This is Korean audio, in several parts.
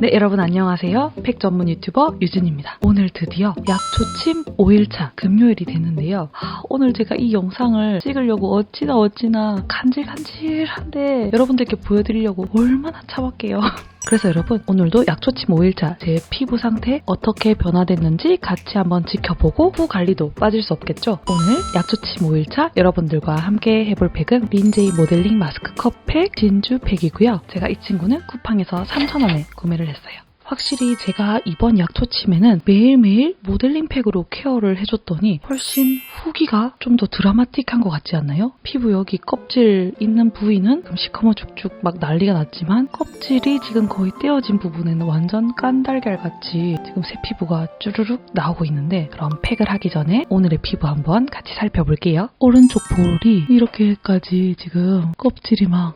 네, 여러분 안녕하세요. 팩 전문 유튜버 유진입니다. 오늘 드디어 약초침 5일차 금요일이 됐는데요. 아, 오늘 제가 이 영상을 찍으려고 어찌나 어찌나 간질간질한데 여러분들께 보여드리려고 얼마나 참았게요. 그래서 여러분 오늘도 약초침 5일차 제 피부 상태 어떻게 변화됐는지 같이 한번 지켜보고 후 관리도 빠질 수 없겠죠. 오늘 약초침 5일차 여러분들과 함께 해볼 팩은 린제이 모델링 마스크 컵팩 진주 팩이고요. 제가 이 친구는 쿠팡에서 3,000원에 구매를 했어요. 확실히 제가 이번 약초침에는 매일매일 모델링 팩으로 케어를 해줬더니 훨씬 후기가 좀 더 드라마틱한 것 같지 않나요? 피부 여기 껍질 있는 부위는 좀 시커머 죽죽 막 난리가 났지만 껍질이 지금 거의 떼어진 부분에는 완전 깐달걀 같이 지금 새 피부가 쭈르륵 나오고 있는데 그럼 팩을 하기 전에 오늘의 피부 한번 같이 살펴볼게요. 오른쪽 볼이 이렇게까지 지금 껍질이 막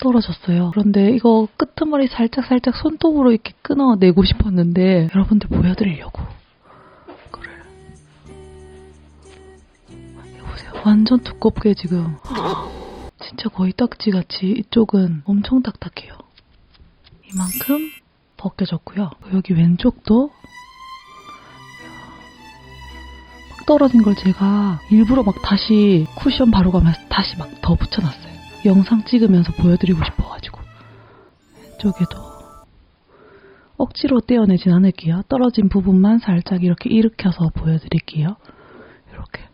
떨어졌어요. 그런데 이거 끄트머리 살짝살짝 손톱으로 이렇게 끊어내고 싶었는데 여러분들 보여드리려고 보세요. 완전 두껍게 지금 진짜 거의 딱지같이 이쪽은 엄청 딱딱해요. 이만큼 벗겨졌고요. 여기 왼쪽도 막 떨어진 걸 제가 일부러 막 다시 쿠션 바로 가면서 다시 막 더 붙여놨어요. 영상 찍으면서 보여드리고 싶어가지고 왼쪽에도 억지로 떼어내진 않을게요. 떨어진 부분만 살짝 이렇게 일으켜서 보여드릴게요. 이렇게.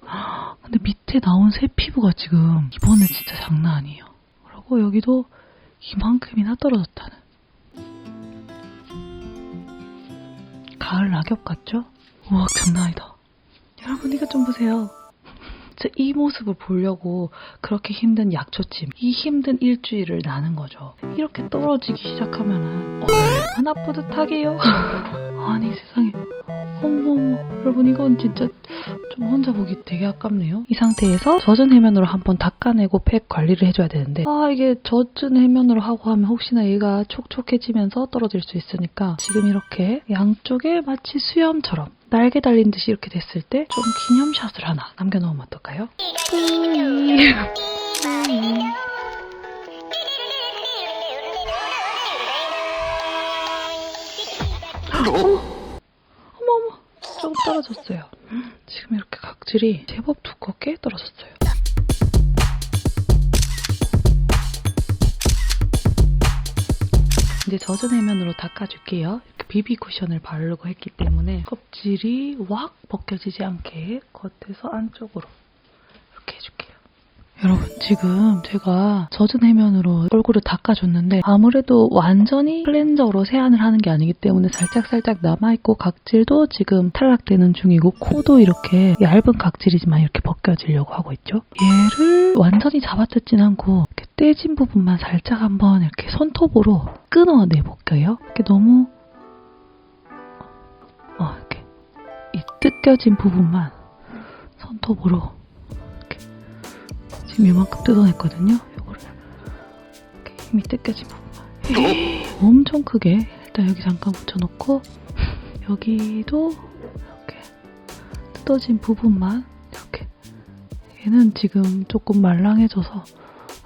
근데 밑에 나온 새 피부가 지금 이번에 진짜 장난 아니에요. 그리고 여기도 이만큼이나 떨어졌다는. 가을 낙엽 같죠? 우와 장난 아니다. 여러분 이거 좀 보세요. 이 모습을 보려고 그렇게 힘든 약초침, 이 힘든 일주일을 나는 거죠. 이렇게 떨어지기 시작하면은 얼마나 뿌듯하게요. 아니 세상에. 어머, 여러분 이건 진짜 좀 혼자 보기 되게 아깝네요. 이 상태에서 젖은 해면으로 한번 닦아내고 팩 관리를 해줘야 되는데 아 이게 젖은 해면으로 하고 하면 혹시나 얘가 촉촉해지면서 떨어질 수 있으니까 지금 이렇게 양쪽에 마치 수염처럼 날개 달린 듯이 이렇게 됐을 때 좀 기념샷을 하나 남겨놓으면 어떨까요? 조금 떨어졌어요. 지금 이렇게 각질이 제법 두껍게 떨어졌어요. 이제 젖은 해면으로 닦아줄게요. 이렇게 비비 쿠션을 바르고 했기 때문에 껍질이 확 벗겨지지 않게 겉에서 안쪽으로. 여러분 지금 제가 젖은 해면으로 얼굴을 닦아줬는데 아무래도 완전히 클렌저로 세안을 하는 게 아니기 때문에 살짝살짝 남아있고 각질도 지금 탈락되는 중이고 코도 이렇게 얇은 각질이지만 이렇게 벗겨지려고 하고 있죠. 얘를 완전히 잡아뜯진 않고 이렇게 떼진 부분만 살짝 한번 이렇게 손톱으로 끊어내 볼게요. 이렇게 너무 어 이렇게 이 뜯겨진 부분만 손톱으로 지금 이만큼 뜯어냈거든요. 이거를 이렇게 힘이 뜯겨진 부분만 엄청 크게 일단 여기 잠깐 붙여놓고 여기도 이렇게 뜯어진 부분만 이렇게 얘는 지금 조금 말랑해져서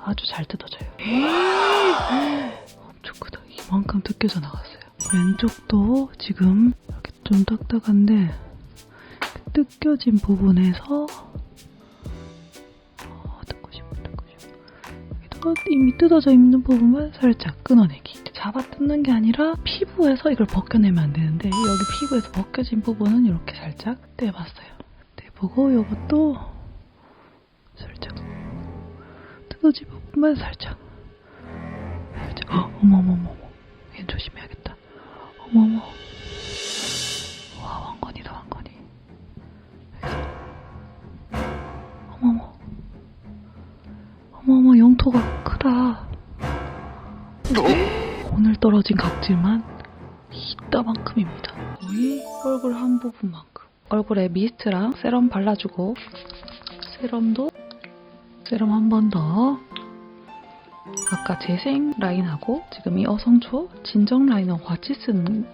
아주 잘 뜯어져요. 엄청 크다. 이만큼 뜯겨져 나갔어요. 왼쪽도 지금 이렇게 좀 딱딱한데 뜯겨진 부분에서 이미 뜯어져 있는 부분만 살짝 끊어내기. 잡아 뜯는 게 아니라 피부에서 이걸 벗겨내면 안 되는데 여기 피부에서 벗겨진 부분은 이렇게 살짝 떼봤어요. 떼보고 이것도 살짝 뜯어진 부분만 살짝 살짝 어, 어머머머머 얘 조심해야겠다. 어머머 영토가 크다. 오늘 떨어진 각질만 이따만큼입니다. 거의 얼굴 한 부분만큼. 얼굴에 미스트랑 세럼 발라주고 세럼도 세럼 한 번 더. 아까 재생 라인하고 지금 이 어성초 진정 라인은 같이 쓰는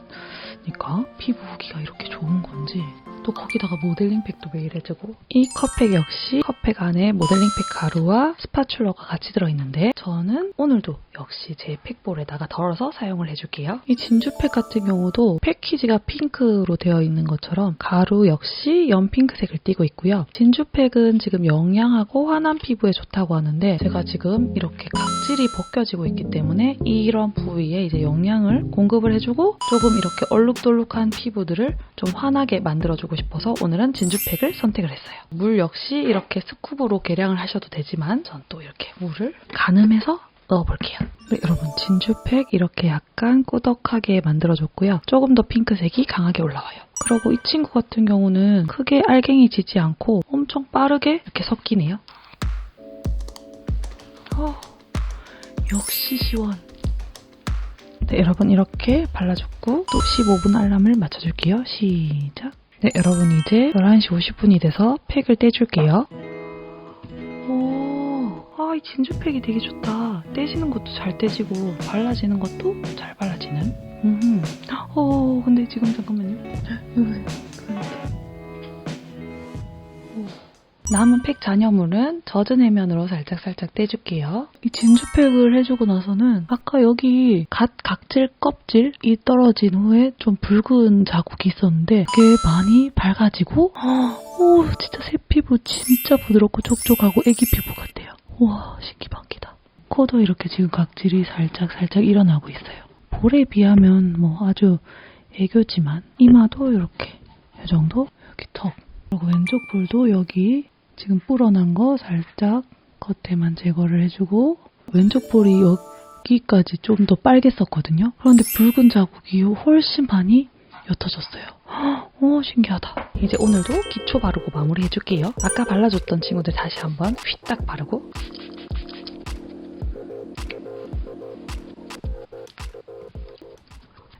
보니까 피부 후기가 이렇게 좋은 건지 또 거기다가 모델링팩도 매일 해주고 이 컵팩 역시 컵팩 안에 모델링팩 가루와 스파츌러가 같이 들어있는데 저는 오늘도 역시 제 팩볼에다가 덜어서 사용을 해줄게요. 이 진주팩 같은 경우도 패키지가 핑크로 되어 있는 것처럼 가루 역시 연핑크색을 띠고 있고요. 진주팩은 지금 영양하고 환한 피부에 좋다고 하는데 제가 지금 이렇게 각질이 벗겨지고 있기 때문에 이런 부위에 이제 영양을 공급을 해주고 조금 이렇게 얼룩덜룩한 피부들을 좀 환하게 만들어주고 싶어서 오늘은 진주팩을 선택을 했어요. 물 역시 이렇게 스쿱으로 계량을 하셔도 되지만 전 또 이렇게 물을 가늠해서 넣어볼게요. 네, 여러분 진주팩 이렇게 약간 꾸덕하게 만들어줬고요. 조금 더 핑크색이 강하게 올라와요. 그리고 이 친구 같은 경우는 크게 알갱이 지지 않고 엄청 빠르게 이렇게 섞이네요. 어, 역시 시원. 네, 여러분 이렇게 발라줬고 또 15분 알람을 맞춰줄게요. 시작. 네, 여러분 이제 11시 50분이 돼서 팩을 떼줄게요. 오, 아, 이 진주팩이 되게 좋다. 떼지는 것도 잘 떼지고 발라지는 것도 잘 발라지는. 음, 어, 근데 지금 잠깐만요. 남은 팩 잔여물은 젖은 해면으로 살짝살짝 떼줄게요. 이 진주팩을 해주고 나서는 아까 여기 갓 각질 껍질이 떨어진 후에 좀 붉은 자국이 있었는데 그게 많이 밝아지고 오 진짜 새 피부 진짜 부드럽고 촉촉하고 애기 피부 같아요. 우와 신기방기다. 코도 이렇게 지금 각질이 살짝살짝 일어나고 있어요. 볼에 비하면 뭐 아주 애교지만 이마도 이렇게 이 정도 여기 턱 그리고 왼쪽 볼도 여기 지금 불어난 거 살짝 겉에만 제거를 해주고 왼쪽 볼이 여기까지 좀 더 빨갰었거든요. 그런데 붉은 자국이 훨씬 많이 옅어졌어요. 오 신기하다. 이제 오늘도 기초 바르고 마무리 해줄게요. 아까 발라줬던 친구들 다시 한번 휘딱 바르고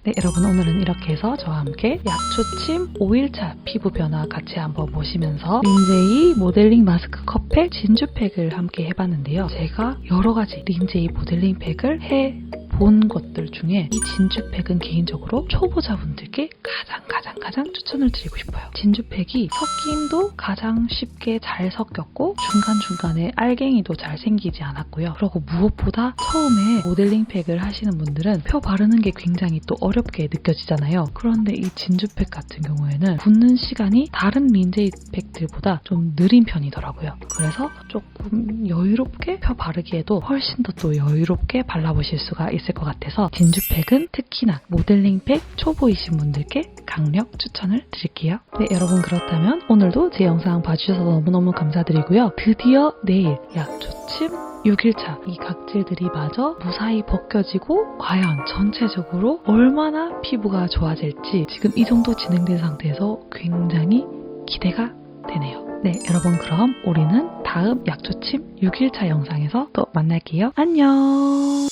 네, 여러분 오늘은 이렇게 해서 저와 함께 약초침 5일차 피부 변화 같이 한번 보시면서 린제이 모델링 마스크 컵팩 진주팩을 함께 해봤는데요. 제가 여러 가지 린제이 모델링 팩을 해 본 것들 중에 이 진주팩은 개인적으로 초보자분들께 가장 가장 가장 추천을 드리고 싶어요. 진주팩이 섞임도 가장 쉽게 잘 섞였고 중간중간에 알갱이도 잘 생기지 않았고요. 그리고 무엇보다 처음에 모델링 팩을 하시는 분들은 펴 바르는 게 굉장히 또 어렵게 느껴지잖아요. 그런데 이 진주팩 같은 경우에는 굳는 시간이 다른 린제이 팩들보다 좀 느린 편이더라고요. 그래서 조금 여유롭게 펴 바르기에도 훨씬 더 또 여유롭게 발라보실 수가 있을 것 같아서 진주팩은 특히나 모델링팩 초보이신 분들께 강력 추천을 드릴게요. 네, 여러분 그렇다면 오늘도 제 영상 봐주셔서 너무너무 감사드리고요. 드디어 내일 약초침 6일차 이 각질들이 마저 무사히 벗겨지고 과연 전체적으로 얼마나 피부가 좋아질지 지금 이 정도 진행된 상태에서 굉장히 기대가 되네요. 네, 여러분 그럼 우리는 다음 약초침 6일차 영상에서 또 만날게요. 안녕!